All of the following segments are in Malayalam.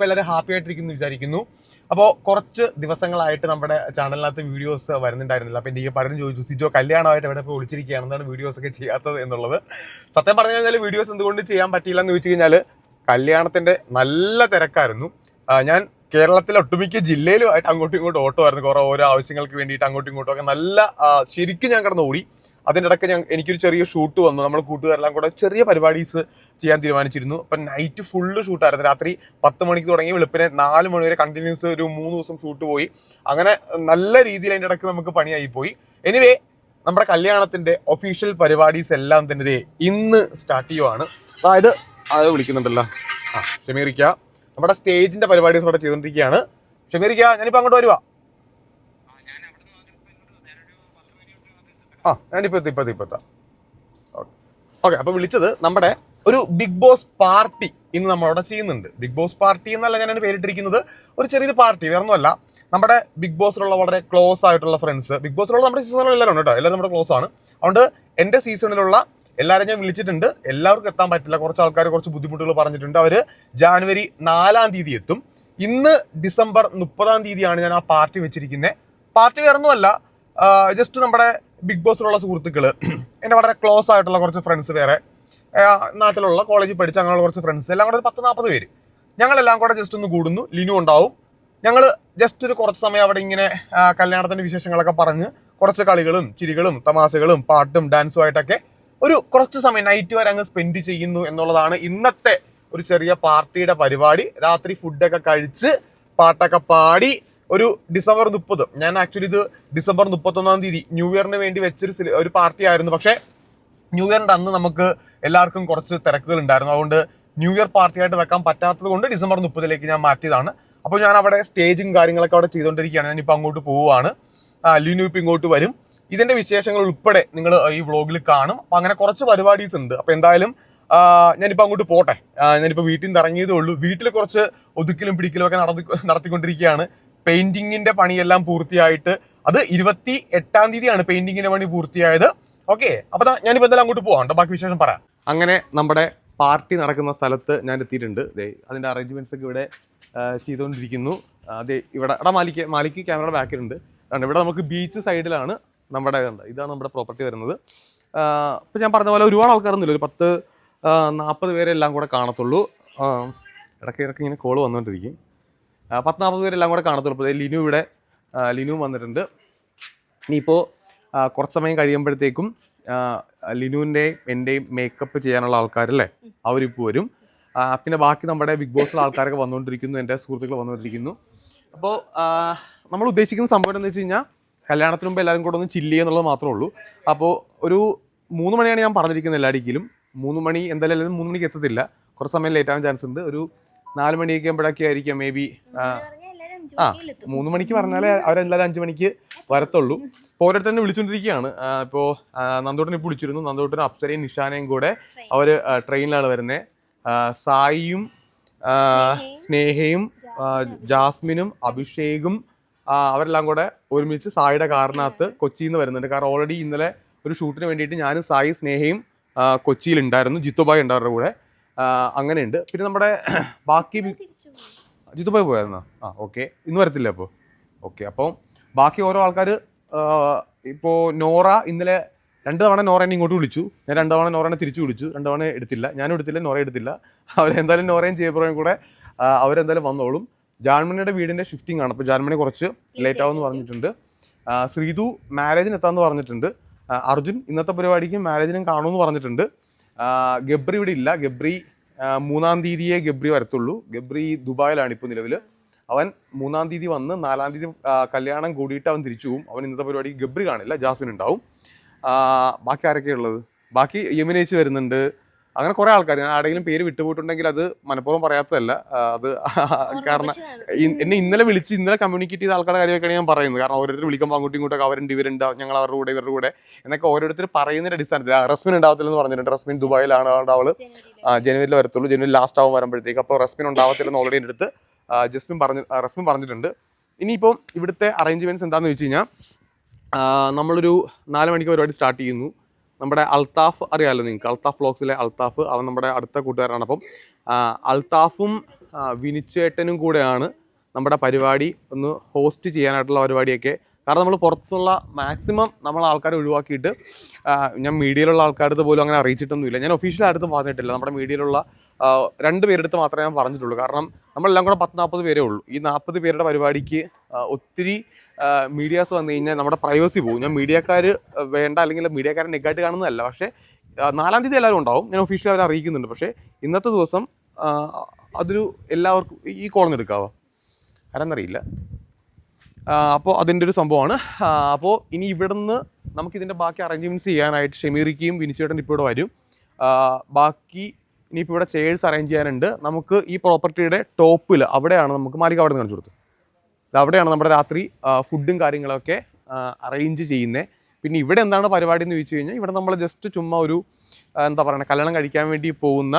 അപ്പോൾ എല്ലാവരും ഹാപ്പി ആയിട്ടിരിക്കുന്നു വിചാരിക്കുന്നു. അപ്പോൾ കുറച്ച് ദിവസങ്ങളായിട്ട് നമ്മുടെ ചാനലിനകത്ത് വീഡിയോസ് വരുന്നുണ്ടായിരുന്നില്ല. അപ്പോൾ എനിക്ക് പലരും ചോദിച്ചു സിജോ കല്യാണമായിട്ട് എവിടെ പോയി ഒളിച്ചിരിക്കുകയാണ്? എന്താണ് വീഡിയോസ് ഒക്കെ ചെയ്യാത്തത് എന്നുള്ളത്? സത്യം പറഞ്ഞു കഴിഞ്ഞാൽ വീഡിയോസ് എന്തുകൊണ്ട് ചെയ്യാൻ പറ്റിയില്ല എന്ന് ചോദിച്ചു കഴിഞ്ഞാൽ കല്യാണത്തിന്റെ നല്ല തിരക്കായിരുന്നു. ഞാൻ കേരളത്തിലെ ഒട്ടുമിക്ക ജില്ലയിലുമായിട്ട് അങ്ങോട്ടും ഇങ്ങോട്ടും ഓട്ടോ ആയിരുന്നു കുറേ ഓരോ ആവശ്യങ്ങൾക്ക് വേണ്ടിയിട്ട് അങ്ങോട്ടും ഇങ്ങോട്ടും ഒക്കെ നല്ല ശരിക്കും ഞാൻ കിടന്ന് ഓടി അതിന്റെ ഇടയ്ക്ക് ഞാൻ എനിക്കൊരു ചെറിയ ഷൂട്ട് വന്നു. നമ്മൾ കൂട്ടുകാരെല്ലാം കൂടെ ചെറിയ പരിപാടീസ് ചെയ്യാൻ തീരുമാനിച്ചിരുന്നു. അപ്പം നൈറ്റ് ഫുള്ള് ഷൂട്ടായിരുന്നു രാത്രി പത്ത് മണിക്ക് തുടങ്ങി വെളുപ്പിനെ നാല് മണി വരെ കണ്ടിന്യൂസ് ഒരു മൂന്ന് ദിവസം ഷൂട്ട് പോയി. അങ്ങനെ നല്ല രീതിയിൽ അതിന്റെ ഇടയ്ക്ക് നമുക്ക് പണിയായി പോയി. എനിവേ നമ്മുടെ കല്യാണത്തിന്റെ ഒഫീഷ്യൽ പരിപാടീസ് എല്ലാം തന്നെ ഇന്ന് സ്റ്റാർട്ട് ചെയ്യുവാണ്. അതായത് അത് വിളിക്കുന്നുണ്ടല്ലോ. ആ ഷമീറിക്ക നമ്മുടെ സ്റ്റേജിന്റെ പരിപാടീസ് അവിടെ ചെയ്തുകൊണ്ടിരിക്കുകയാണ്. ഷമീറിക്ക ഞാനിപ്പോ അങ്ങോട്ട് വരുവാ. ആ ഞാനിപ്പോ എത്തി, ഇപ്പൊ ഇപ്പൊ ഓക്കെ അപ്പൊ വിളിച്ചത് നമ്മുടെ ഒരു ബിഗ് ബോസ് പാർട്ടി ഇന്ന് നമ്മളവിടെ ചെയ്യുന്നുണ്ട്. ബിഗ് ബോസ് പാർട്ടി എന്നല്ല ഞാൻ പേരിട്ടിരിക്കുന്നത് ഒരു ചെറിയൊരു പാർട്ടി വേറെ ഒന്നുമല്ല നമ്മുടെ ബിഗ് ബോസിലുള്ള വളരെ ക്ലോസ് ആയിട്ടുള്ള ഫ്രണ്ട്സ് ബിഗ് ബോസിലുള്ള നമ്മുടെ സീസണിലുള്ള എല്ലാവരും ഉണ്ട് കേട്ടോ. എല്ലാവരും നമ്മുടെ ക്ലോസ് ആണ്. അതുകൊണ്ട് എന്റെ സീസണിലുള്ള എല്ലാവരും ഞാൻ വിളിച്ചിട്ടുണ്ട്. എല്ലാവർക്കും എത്താൻ പറ്റില്ല. കുറച്ച് ആൾക്കാർ കുറച്ച് ബുദ്ധിമുട്ടുകൾ പറഞ്ഞിട്ടുണ്ട്. അവർ ജാനുവരി നാലാം തീയതി എത്തും. ഇന്ന് ഡിസംബർ മുപ്പതാം തീയതിയാണ് ഞാൻ ആ പാർട്ടി വെച്ചിരിക്കുന്നത് പാർട്ടി വേറെ ഒന്നുമല്ല ജസ്റ്റ് നമ്മുടെ ബിഗ് ബോസിലുള്ള സുഹൃത്തുക്കൾ എന്റെ വളരെ ക്ലോസ് ആയിട്ടുള്ള കുറച്ച് ഫ്രണ്ട്സ് വേറെ. നാട്ടിലുള്ള കോളേജിൽ പഠിച്ച അങ്ങനെയുള്ള കുറച്ച് ഫ്രണ്ട്സ് എല്ലാം കൂടെ ഒരു പത്ത് നാൽപ്പത് പേര്. ഞങ്ങളെല്ലാം കൂടെ ജസ്റ്റ് ഒന്ന് കൂടുന്നു. ലിനു ഉണ്ടാവും. ഞങ്ങൾ ജസ്റ്റ് ഒരു കുറച്ച് സമയം അവിടെ ഇങ്ങനെ കല്യാണത്തിന്റെ വിശേഷങ്ങളൊക്കെ പറഞ്ഞ് കുറച്ച് കളികളും ചിരികളും തമാശകളും പാട്ടും ഡാൻസും ആയിട്ടൊക്കെ ഒരു കുറച്ച് സമയം നൈറ്റ് വരെ അങ്ങ് സ്പെൻഡ് ചെയ്യുന്നു എന്നുള്ളതാണ് ഇന്നത്തെ ഒരു ചെറിയ പാർട്ടിയുടെ പരിപാടി. രാത്രി ഫുഡൊക്കെ കഴിച്ച് പാട്ടൊക്കെ പാടി ഒരു ഡിസംബർ മുപ്പത്. ഞാൻ ആക്ച്വലി ഇത് ഡിസംബർ മുപ്പത്തൊന്നാം തീയതി ന്യൂ ഇയറിന് വേണ്ടി വെച്ചൊരു ഒരു പാർട്ടി ആയിരുന്നു. പക്ഷേ ന്യൂ ഇയറിന്റെ അന്ന് നമുക്ക് എല്ലാവർക്കും കുറച്ച് തിരക്കുകൾ ഉണ്ടായിരുന്നു. അതുകൊണ്ട് ന്യൂ ഇയർ പാർട്ടി ആയിട്ട് വെക്കാൻ പറ്റാത്തത് കൊണ്ട് ഡിസംബർ മുപ്പതിലേക്ക് ഞാൻ മാറ്റിയതാണ്. അപ്പോൾ ഞാൻ അവിടെ സ്റ്റേജും കാര്യങ്ങളൊക്കെ അവിടെ ചെയ്തുകൊണ്ടിരിക്കുകയാണ്. ഞാനിപ്പോൾ അങ്ങോട്ട് പോവുകയാണ്. ലിനു ഇപ്പം ഇങ്ങോട്ട് വരും. ഇതിന്റെ വിശേഷങ്ങൾ ഉൾപ്പെടെ നിങ്ങൾ ഈ വ്ളോഗിൽ കാണും. അപ്പം അങ്ങനെ കുറച്ച് പരിപാടീസ് ഉണ്ട്. അപ്പം എന്തായാലും ഞാനിപ്പോൾ അങ്ങോട്ട് പോട്ടെ. ഞാനിപ്പോൾ വീട്ടിൽ നിന്ന് ഇറങ്ങിയതേ ഉള്ളൂ. വീട്ടിൽ കുറച്ച് ഒതുക്കിലും പിടിക്കലും ഒക്കെ നടത്തി നടത്തിക്കൊണ്ടിരിക്കുകയാണ്. പെയിന്റിങ്ങിന്റെ പണിയെല്ലാം പൂർത്തിയായിട്ട് അത് ഇരുപത്തി എട്ടാം തീയതിയാണ് പെയിന്റിങ്ങിന്റെ പണി പൂർത്തിയായത്. ഓക്കെ അപ്പൊ ഞാനിപ്പോ എന്തായാലും അങ്ങോട്ട് പോവാം ട്ടോ. ബാക്കി വിശേഷം പറയാം. അങ്ങനെ നമ്മുടെ പാർട്ടി നടക്കുന്ന സ്ഥലത്ത് ഞാൻ എത്തിയിട്ടുണ്ട്. അതിന്റെ അറേഞ്ച്മെന്റ്സ് ഒക്കെ ഇവിടെ ചെയ്തുകൊണ്ടിരിക്കുന്നു. അതെ ഇവിടെ എടാ മാലിക്ക് മാലിക്ക് ക്യാമറ ബാക്കിലുണ്ട്. കാരണം ഇവിടെ നമുക്ക് ബീച്ച് സൈഡിലാണ് നമ്മുടെ ഇതാണ് നമ്മുടെ പ്രോപ്പർട്ടി വരുന്നത്. ഇപ്പൊ ഞാൻ പറഞ്ഞ പോലെ ഒരുപാട് ആൾക്കാരൊന്നുമില്ല. ഒരു പത്ത് നാൽപ്പത് പേരെ എല്ലാം കൂടെ കാണത്തുള്ളൂ. ഇടയ്ക്ക് ഇടയ്ക്ക് ഇങ്ങനെ കോൾ വന്നുകൊണ്ടിരിക്കും. പത്ത് നാൽപ്പത് പേരെല്ലാം കൂടെ കാണത്തുള്ളൂ. ഇപ്പോൾ ലിനു ഇവിടെ ലിനു വന്നിട്ടുണ്ട്. ഇനിയിപ്പോൾ കുറച്ച് സമയം കഴിയുമ്പോഴത്തേക്കും ലിനുവിന്റെയും എന്റെയും മേക്കപ്പ് ചെയ്യാനുള്ള ആൾക്കാരല്ലേ അവരിപ്പോൾ വരും. പിന്നെ ബാക്കി നമ്മുടെ ബിഗ് ബോസിലെ ആൾക്കാരൊക്കെ വന്നുകൊണ്ടിരിക്കുന്നു എന്റെ സുഹൃത്തുക്കൾ വന്നുകൊണ്ടിരിക്കുന്നു. അപ്പോൾ നമ്മൾ ഉദ്ദേശിക്കുന്ന സംഭവം എന്ന് വെച്ച് കഴിഞ്ഞാൽ കല്യാണത്തിന് മുമ്പ് എല്ലാവരും കൂടെ ഒന്ന് ചില്ല് ചെയ്യുന്നുള്ളത് മാത്രമേ ഉള്ളൂ. അപ്പോൾ ഒരു മൂന്ന് മണിയാണ് ഞാൻ പറഞ്ഞിരിക്കുന്നത് എല്ലാടിക്കലും മൂന്ന് മണി എന്തായാലും മൂന്ന് മണിക്ക് എത്തത്തില്ല. കുറച്ച് സമയം ലേറ്റ് ആവാൻ ചാൻസ് ഉണ്ട്. ഒരു നാല് മണിയൊക്കെ ആകുമ്പോഴൊക്കെ ആയിരിക്കാം മേ ബി ആ മൂന്ന് മണിക്ക് പറഞ്ഞാലേ അവരെല്ലാവരും അഞ്ച് മണിക്ക് വരത്തുള്ളൂ. ഇപ്പോൾ ഓരോരുത്തരെ വിളിച്ചുകൊണ്ടിരിക്കുകയാണ് ഇപ്പോൾ നന്ദോട്ടനെ ഇപ്പോൾ വിളിച്ചിരുന്നു. നന്ദോട്ടനും അപ്സരയും നിഷാനയും കൂടെ അവർ ട്രെയിനിലാണ് വരുന്നത് സായിയും സ്നേഹയും ജാസ്മിനും. അഭിഷേകും അവരെല്ലാം കൂടെ ഒരുമിച്ച് സായിയുടെ കാറിനകത്ത് കൊച്ചിയിൽ നിന്ന് വരുന്നുണ്ട്. കാരണം ഓൾറെഡി ഇന്നലെ ഒരു ഷൂട്ടിന് വേണ്ടിയിട്ട് ഞാനും സായി സ്നേഹയും കൊച്ചിയിൽ ഉണ്ടായിരുന്നു ജിത്തുബായി ഉണ്ടായിരുന്നു കൂടെ. അങ്ങനെയുണ്ട്. പിന്നെ നമ്മുടെ ബാക്കി ജിത്തുബായ് പോയായിരുന്നോ? ആ ഓക്കെ. ഇന്ന് വരത്തില്ല അപ്പോൾ ഓക്കെ അപ്പം ബാക്കി ഓരോ ആൾക്കാർ ഇപ്പോൾ നോറ ഇന്നലെ രണ്ട് തവണ നോറേനെ ഇങ്ങോട്ട് വിളിച്ചു. ഞാൻ രണ്ട് തവണ നോറേനെ തിരിച്ചു വിളിച്ചു. രണ്ട് തവണ എടുത്തില്ല. ഞാനും എടുത്തില്ല നോറ എടുത്തില്ല. അവരെന്തായാലും നോറയും ചെയ്യപ്പുറയും കൂടെ അവരെന്തായാലും വന്നോളും. ജാൻമണിയുടെ വീടിന്റെ ഷിഫ്റ്റിംഗ് ആണ്. അപ്പോൾ ജാൻമണി കുറച്ച് ലേറ്റ് ആവുമെന്ന് പറഞ്ഞിട്ടുണ്ട്. ശ്രീതു മാരേജിന് എത്താമെന്ന് പറഞ്ഞിട്ടുണ്ട്. അർജുൻ ഇന്നത്തെ പരിപാടിക്ക് മാരേജിനും കാണുമെന്ന് പറഞ്ഞിട്ടുണ്ട്. ഗബ്രി ഇവിടെ ഇല്ല. ഗബ്രി മൂന്നാം തീയതിയെ ഗബ്രി വരത്തുള്ളൂ. ഗബ്രി ദുബായിലാണ് ഇപ്പോൾ നിലവിൽ അവൻ മൂന്നാം തീയതി വന്ന് നാലാം തീയതി കല്യാണം കൂടിയിട്ട് അവൻ തിരിച്ചു പോകും അവൻ ഇന്നത്തെ പരിപാടിക്ക് ഗബ്രി കാണില്ല. ജാസ്മിൻ ഉണ്ടാവും. ബാക്കി ആരൊക്കെയുള്ളത് ബാക്കി യമുനേച്ച് വരുന്നുണ്ട്. അങ്ങനെ കുറെ ആൾക്കാർ. ഞാൻ ആരെങ്കിലും പേര് വിട്ടുപോയിട്ടുണ്ടെങ്കിൽ അത് മനഃപൂർവം പറയാത്തതല്ല. അത് കാരണം എന്നെ ഇന്നലെ വിളിച്ച് ഇന്നലെ കമ്മ്യൂണിക്കേറ്റ് ചെയ്ത ആൾക്കാരുടെ കാര്യമൊക്കെയാണ് ഞാൻ പറയുന്നത്. കാരണം ഓരോരുത്തർ വിളിക്കുമ്പോൾ അങ്ങോട്ടും ഇങ്ങോട്ടൊക്കെ അവരുണ്ട് ഇവരുണ്ട് ഞങ്ങൾ അവരുടെ കൂടെ ഇവരുടെ കൂടെ എന്നൊക്കെ ഓരോരുത്തർ പറയുന്നതിന്റെ അടിസ്ഥാനത്തിൽ ആ, റസ്മിൻ ഉണ്ടാവത്തില്ലെന്ന് പറഞ്ഞിട്ടുണ്ട്. റസ്മിൻ ദുബായിലാണ് ആ, ജനുവരിയിൽ വരത്തുള്ളൂ. ജനുവരി ലാസ്റ്റ് ആവും വരുമ്പോഴത്തേക്ക്. അപ്പോൾ റസ്മിൻ ഉണ്ടാവത്തില്ലെന്ന് ഓൾറെഡി എന്റെ അടുത്ത് ജസ്മിൻ പറഞ്ഞു റസ്മിൻ പറഞ്ഞിട്ടുണ്ട്. ഇനിയിപ്പം ഇവിടുത്തെ അറേഞ്ച്മെന്റ്സ് എന്താണെന്ന് വെച്ച് കഴിഞ്ഞാൽ നമ്മളൊരു നാല് മണിക്ക് പരിപാടി സ്റ്റാർട്ട് ചെയ്യുന്നു. നമ്മുടെ അൽത്താഫ് അറിയാമല്ലോ നിങ്ങൾക്ക്? അൽത്താഫ് വ്ളോഗ്സിലെ അൽത്താഫ് അവൻ നമ്മുടെ അടുത്ത കൂട്ടുകാരാണ് അപ്പം അൽത്താഫും വിനിച്ചേട്ടനും കൂടെയാണ് നമ്മുടെ പരിപാടി ഒന്ന് ഹോസ്റ്റ് ചെയ്യാനായിട്ടുള്ള പരിപാടിയൊക്കെ. കാരണം നമ്മൾ പുറത്തുള്ള മാക്സിമം നമ്മൾ ആൾക്കാരെ ഒഴിവാക്കിയിട്ട് ഞാൻ മീഡിയയിലുള്ള ആൾക്കാരുടെ പോലും അങ്ങനെ അറിയിച്ചിട്ടൊന്നുമില്ല. ഞാൻ ഒഫീഷ്യൽ അടുത്ത് പറഞ്ഞിട്ടില്ല. നമ്മുടെ മീഡിയയിലുള്ള രണ്ട് പേരെടുത്ത് മാത്രമേ ഞാൻ പറഞ്ഞിട്ടുള്ളൂ. കാരണം നമ്മളെല്ലാം കൂടെ പത്ത് നാൽപ്പത് പേരേ ഉള്ളൂ. ഈ നാൽപ്പത് പേരുടെ പരിപാടിക്ക് ഒത്തിരി മീഡിയാസ് വന്നു കഴിഞ്ഞാൽ നമ്മുടെ പ്രൈവസി പോകും ഞാൻ മീഡിയക്കാർ വേണ്ട അല്ലെങ്കിൽ മീഡിയക്കാരെ നെഗായിട്ട് കാണുന്നതല്ല. പക്ഷേ നാലാം തീയതി എല്ലാവരും ഉണ്ടാവും. ഞാൻ ഒഫീഷ്യലി അവരെ അറിയിക്കുന്നുണ്ട്. പക്ഷേ ഇന്നത്തെ ദിവസം അതൊരു എല്ലാവർക്കും ഈ കോളൊന്നും എടുക്കാവോ? ആരെന്നറിയില്ല. അപ്പോൾ അതിന്റെ ഒരു സംഭവമാണ്. അപ്പോൾ ഇനി ഇവിടുന്ന് നമുക്കിതിന്റെ ബാക്കി അറേഞ്ച്മെന്റ്സ് ചെയ്യാനായിട്ട് ഷെമീറിക്കയും വിനിച്ചേട്ടൻ ഇപ്പോൾ ഇവിടെ വരും. ബാക്കി ഇനിയിപ്പോൾ ഇവിടെ ചെയേഴ്സ് അറേഞ്ച് ചെയ്യാനുണ്ട്. നമുക്ക് ഈ പ്രോപ്പർട്ടിയുടെ ടോപ്പിൽ അവിടെയാണ് നമുക്ക് മാലിക അവിടെ നിന്ന് കാണിച്ചു കൊടുത്തത്. അവിടെയാണ് നമ്മുടെ രാത്രി ഫുഡും കാര്യങ്ങളൊക്കെ അറേഞ്ച് ചെയ്യുന്നത് പിന്നെ ഇവിടെ എന്താണ് പരിപാടി എന്ന് ചോദിച്ചു കഴിഞ്ഞാൽ ഇവിടെ നമ്മൾ ജസ്റ്റ് ചുമ്മാ ഒരു എന്താ പറയുക കല്യാണം കഴിക്കാൻ വേണ്ടി പോകുന്ന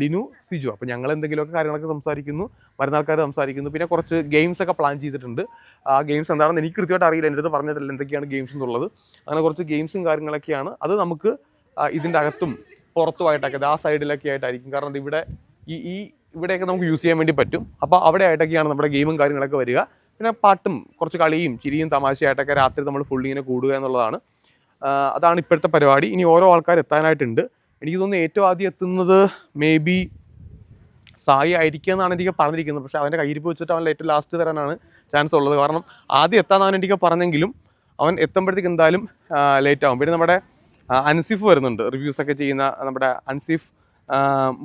ലിനു സിജു. അപ്പോൾ ഞങ്ങൾ എന്തെങ്കിലുമൊക്കെ കാര്യങ്ങളൊക്കെ സംസാരിക്കുന്നു വരുന്ന ആൾക്കാർ സംസാരിക്കുന്നു. പിന്നെ കുറച്ച് ഗെയിംസ് ഒക്കെ പ്ലാൻ ചെയ്തിട്ടുണ്ട്. ആ ഗെയിംസ് എന്താണെന്ന് എനിക്ക് കൃത്യമായിട്ട് അറിയില്ല. എന്റെ അടുത്ത് പറഞ്ഞിട്ടില്ല എന്തൊക്കെയാണ് ഗെയിംസ് എന്നുള്ളത്. അങ്ങനെ കുറച്ച് ഗെയിംസും കാര്യങ്ങളൊക്കെയാണ്. അത് നമുക്ക് ഇതിന്റെ അകത്തും പുറത്തുമായിട്ടൊക്കെ ആ സൈഡിലൊക്കെ ആയിട്ടായിരിക്കും. കാരണം ഇവിടെ ഈ ഈ ഇവിടെയൊക്കെ നമുക്ക് യൂസ് ചെയ്യാൻ വേണ്ടി പറ്റും. അപ്പോൾ അവിടെ ആയിട്ടൊക്കെയാണ് നമ്മുടെ ഗെയിമും കാര്യങ്ങളൊക്കെ വരിക. പിന്നെ പാട്ടും കുറച്ച് കളിയും ചിരിയും തമാശയായിട്ടൊക്കെ രാത്രി നമ്മൾ ഫുള്ളി ഇങ്ങനെ കൂടുക എന്നുള്ളതാണ്. അതാണ് ഇപ്പോഴത്തെ പരിപാടി. ഇനി ഓരോ ആൾക്കാർ എത്താനായിട്ടുണ്ട്. എനിക്ക് തോന്നുന്നു ഏറ്റവും ആദ്യം എത്തുന്നത് മേ ബി സായി ആയിരിക്കുക എന്നാണ് എനിക്ക് പറഞ്ഞിരിക്കുന്നത്. പക്ഷേ അവന്റെ കയ്യിരിപ്പ് വെച്ചിട്ട് അവൻ ഏറ്റവും ലാസ്റ്റ് വരാനാണ് ചാൻസ് ഉള്ളത്. കാരണം ആദ്യം എത്താന്നാണ് എനിക്ക് പറഞ്ഞെങ്കിലും അവൻ എത്തുമ്പോഴത്തേക്ക് എന്തായാലും ലേറ്റ് ആവും. പിന്നെ നമ്മുടെ അൻസിഫ് വരുന്നുണ്ട്. റിവ്യൂസ് ഒക്കെ ചെയ്യുന്ന നമ്മുടെ അൻസിഫ്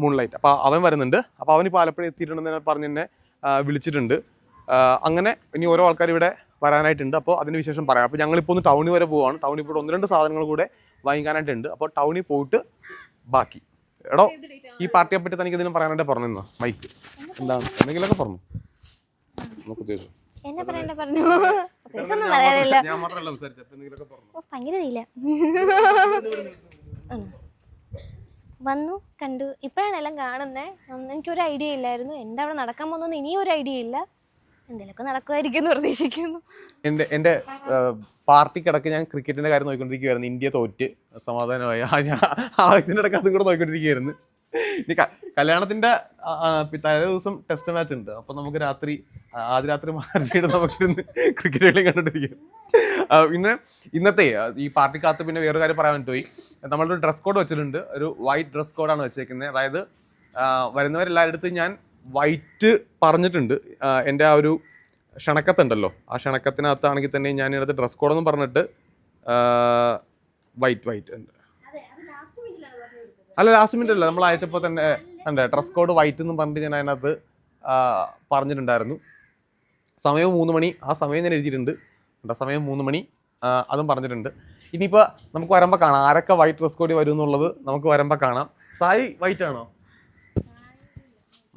മൂൺലൈറ്റ് അപ്പോൾ അവൻ വരുന്നുണ്ട്. അപ്പോൾ അവൻ ഇപ്പോൾ ആലപ്പുഴ എത്തിയിട്ടുണ്ടെന്ന് പറഞ്ഞ് എന്നെ വിളിച്ചിട്ടുണ്ട്. അങ്ങനെ ഇനി ഓരോ ആൾക്കാർ ഇവിടെ വരാനായിട്ടുണ്ട്. അപ്പോൾ അതിന് വിശേഷം പറയാം. അപ്പോൾ ഞങ്ങളിപ്പോൾ ഒന്ന് ടൗണിൽ വരെ പോവാണ്. ടൗണിൽ പോയിട്ട് ഒന്ന് രണ്ട് സാധനങ്ങൾ കൂടെ വാങ്ങിക്കാനായിട്ടുണ്ട്. അപ്പോൾ ടൗണിൽ പോയിട്ട് ബാക്കി. എടോ ഈ പാർട്ടിയെ പറ്റി തനിക്ക് ഇതിനും പറയാനായിട്ട് പറഞ്ഞിരുന്നു? മൈക്ക് എന്താണ്? എന്തെങ്കിലുമൊക്കെ പറഞ്ഞു. നമുക്ക് ഉദ്ദേശിച്ചു എന്നെ പറയണ്ട പറഞ്ഞു? പ്രത്യേകിച്ചൊന്നും പറയാനില്ല. ഭയങ്കര വന്നു കണ്ടു. ഇപ്പോഴാണ് എല്ലാം കാണുന്നത് എനിക്കൊരു ഐഡിയ ഇല്ലായിരുന്നു. എന്റെ അവിടെ നടക്കാൻ പോകുന്നൊന്നും ഇനിയും ഒരു ഐഡിയ ഇല്ല. എന്തെങ്കിലുമൊക്കെ നടക്കുമായിരിക്കും എന്ന് പ്രതീക്ഷിക്കുന്നു. എന്റെ എന്റെ പാർട്ടിക്കിടക്ക് ഞാൻ ക്രിക്കറ്റിന്റെ കാര്യം നോക്കിക്കൊണ്ടിരിക്കുകയായിരുന്നു ഇന്ത്യ തോറ്റ്. സമാധാനമായി. ആ, ഞാൻ ആ ഇതിന്റെ ഇടയ്ക്ക് അതും കൂടെ നോക്കിക്കൊണ്ടിരിക്കുകയായിരുന്നു ഇനി കല്യാണത്തിന്റെ തലേ ദിവസം ടെസ്റ്റ് മാച്ച് ഉണ്ട്. അപ്പൊ നമുക്ക് രാത്രി ആദ്യ രാത്രി മാറിയിട്ട് നമുക്കിരുന്ന് ക്രിക്കറ്റ് കളി കണ്ടിട്ടിരിക്കും. പിന്നെ ഇന്നത്തെ ഈ ഈ പാർട്ടിക്കകത്ത് പിന്നെ വേറൊരു കാര്യം പറയാൻ പോയി നമ്മളൊരു ഡ്രസ് കോഡ് വെച്ചിട്ടുണ്ട്. ഒരു വൈറ്റ് ഡ്രസ് കോഡാണ് വെച്ചേക്കുന്നത് അതായത് വരുന്നവരെല്ലായിടത്തും ഞാൻ വൈറ്റ് പറഞ്ഞിട്ടുണ്ട്. എന്റെ ആ ഒരു ക്ഷണക്കത്തുണ്ടല്ലോ. ആ ക്ഷണക്കത്തിനകത്താണെങ്കിൽ തന്നെ ഞാൻ ഇടത്ത് ഡ്രസ് കോഡെന്ന് പറഞ്ഞിട്ട് വൈറ്റ് വൈറ്റ് ഉണ്ട്. അല്ല ലാസ്റ്റ് മിനിറ്റ് അല്ല. നമ്മൾ അയച്ചപ്പോൾ തന്നെ ഉണ്ട് ഡ്രസ് കോഡ് വൈറ്റ് എന്ന് പറഞ്ഞിട്ട് ഞാൻ അതിനകത്ത് പറഞ്ഞിട്ടുണ്ടായിരുന്നു. സമയം മൂന്ന് മണി. ആ സമയം ഞാൻ എഴുതിയിട്ടുണ്ട്. കേട്ടോ സമയം മൂന്ന് മണി. അതും പറഞ്ഞിട്ടുണ്ട്. ഇനിയിപ്പോൾ നമുക്ക് വരുമ്പോൾ കാണാം. ആരൊക്കെ വൈറ്റ് ഡ്രസ് കോഡ് വരും എന്നുള്ളത് നമുക്ക് വരുമ്പോൾ കാണാം. സായി വൈറ്റ് ആണോ?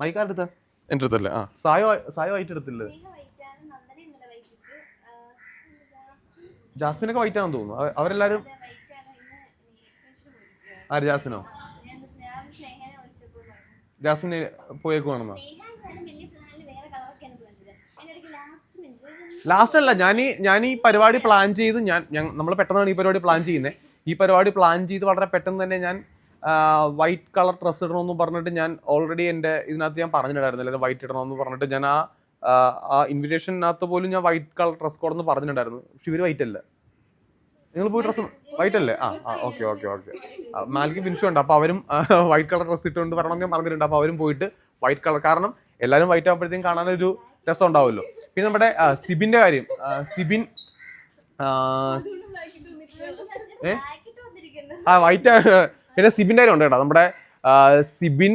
മൈക്കാർ എടുത്ത എന്റെ അടുത്തല്ലേ? ആ. സായോ സായോ വൈറ്റ് എടുത്തില്ലേ? ജാസ്മിനൊക്കെ വൈറ്റ് ആണെന്ന് തോന്നുന്നു. അവരെല്ലാവരും അവരെല്ലാരും ആര് ജാസ്മിനോ? ജാസ്മിന് പോയേക്കുവാണെന്നോ ലാസ്റ്റ് അല്ല ഞാൻ ഈ ഞാൻ ഈ പരിപാടി പ്ലാൻ ചെയ്ത് ഞാൻ നമ്മൾ പെട്ടെന്നാണ് ഈ പരിപാടി പ്ലാൻ ചെയ്യുന്നത് ഈ പരിപാടി പ്ലാൻ ചെയ്ത് വളരെ പെട്ടെന്ന് തന്നെ ഞാൻ വൈറ്റ് കളർ ഡ്രസ്സ് ഇടണമെന്ന് പറഞ്ഞിട്ട് ഞാൻ ഓൾറെഡി എന്റെ ഇതിനകത്ത് ഞാൻ പറഞ്ഞിട്ടുണ്ടായിരുന്നില്ല. വൈറ്റ് ഇടണമെന്ന് പറഞ്ഞിട്ട് ഞാൻ ആ ആ, ആ ഇൻവിറ്റേഷനകത്ത് പോലും ഞാൻ വൈറ്റ് കളർ ഡ്രസ് കോഡെന്ന് പറഞ്ഞിട്ടുണ്ടായിരുന്നു. പക്ഷെ ഇവർ വൈറ്റ് അല്ല. നിങ്ങൾ പോയി ഡ്രസ്സ് വൈറ്റ് അല്ലേ? ആ ആ okay okay okay Malik Binshu ഉണ്ട്. അപ്പോൾ അവരും വൈറ്റ് കളർ ഡ്രസ് ഇട്ടുകൊണ്ട് വരണം ഞാൻ പറഞ്ഞിട്ടുണ്ട്. അപ്പോൾ അവരും പോയിട്ട് വൈറ്റ് കളർ കാരണം എല്ലാവരും വൈറ്റ് ആകുമ്പോഴത്തേക്കും കാണാനൊരു രസം ഉണ്ടാവുമല്ലോ. പിന്നെ നമ്മുടെ സിബിന്റെ കാര്യം. സിബിൻ ഏ? ആ വൈറ്റ് പിന്നെ സിബിന്റെ കാര്യം ഉണ്ട് കേട്ടോ. നമ്മുടെ സിബിൻ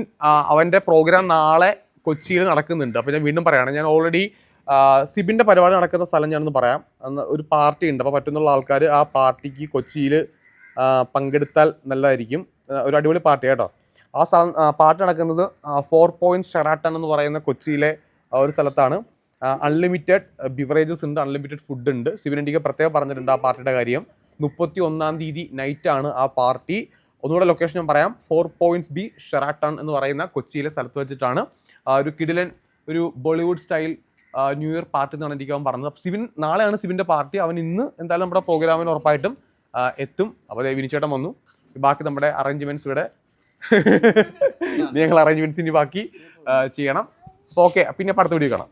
അവന്റെ പ്രോഗ്രാം നാളെ കൊച്ചിയിൽ നടക്കുന്നുണ്ട്. അപ്പോൾ ഞാൻ വീണ്ടും പറയുകയാണ് ഞാൻ ഓൾറെഡി സിബിന്റെ പരിപാടി നടക്കുന്ന സ്ഥലം ഞാനൊന്ന് പറയാം. ഒരു പാർട്ടി ഉണ്ട്. അപ്പോൾ പറ്റുന്നുള്ള ആൾക്കാർ ആ പാർട്ടിക്ക് കൊച്ചിയിൽ പങ്കെടുത്താൽ നല്ലതായിരിക്കും. ഒരു അടിപൊളി പാർട്ടി കേട്ടോ. ആ സ്ഥലം പാർട്ടി നടക്കുന്നത് ഫോർ പോയിന്റ് ഷെറാട്ടൺ എന്ന് പറയുന്ന കൊച്ചിയിലെ ഒരു സ്ഥലത്താണ്. അൺലിമിറ്റഡ് ബിവറേജസ് ഉണ്ട്. അൺലിമിറ്റഡ് ഫുഡ് ഉണ്ട്. സിബിനെൻഡിക്ക് പ്രത്യേകം പറഞ്ഞിട്ടുണ്ട് ആ പാർട്ടിയുടെ കാര്യം. മുപ്പത്തി ഒന്നാം തീയതി നൈറ്റ് ആണ് ആ പാർട്ടി. ഒന്നുകൂടെ ലൊക്കേഷൻ ഞാൻ പറയാം. ഫോർ പോയിന്റ്സ് ബി ഷെറാട്ടൺ എന്ന് പറയുന്ന കൊച്ചിയിലെ സ്ഥലത്ത് വെച്ചിട്ടാണ് ഒരു കിഡിലൻ ഒരു Bollywood style new year party എന്നാണ് എനിക്ക് അവൻ പറഞ്ഞത്. സിബിൻ നാളെയാണ് സിബിന്റെ പാർട്ടി അവൻ ഇന്ന് എന്തായാലും നമ്മുടെ പ്രോഗ്രാമിന് ഉറപ്പായിട്ടും എത്തും. അപ്പോൾ വിനിച്ചേട്ടൻ വന്നു. ബാക്കി നമ്മുടെ അറേഞ്ച്മെന്റ്സ് ഇവിടെ. നിങ്ങൾ അറേഞ്ച്മെന്റ്സ് ഇനി ബാക്കി ചെയ്യണം. ഓക്കെ പിന്നെ അടുത്ത വീഡിയോ കാണാം.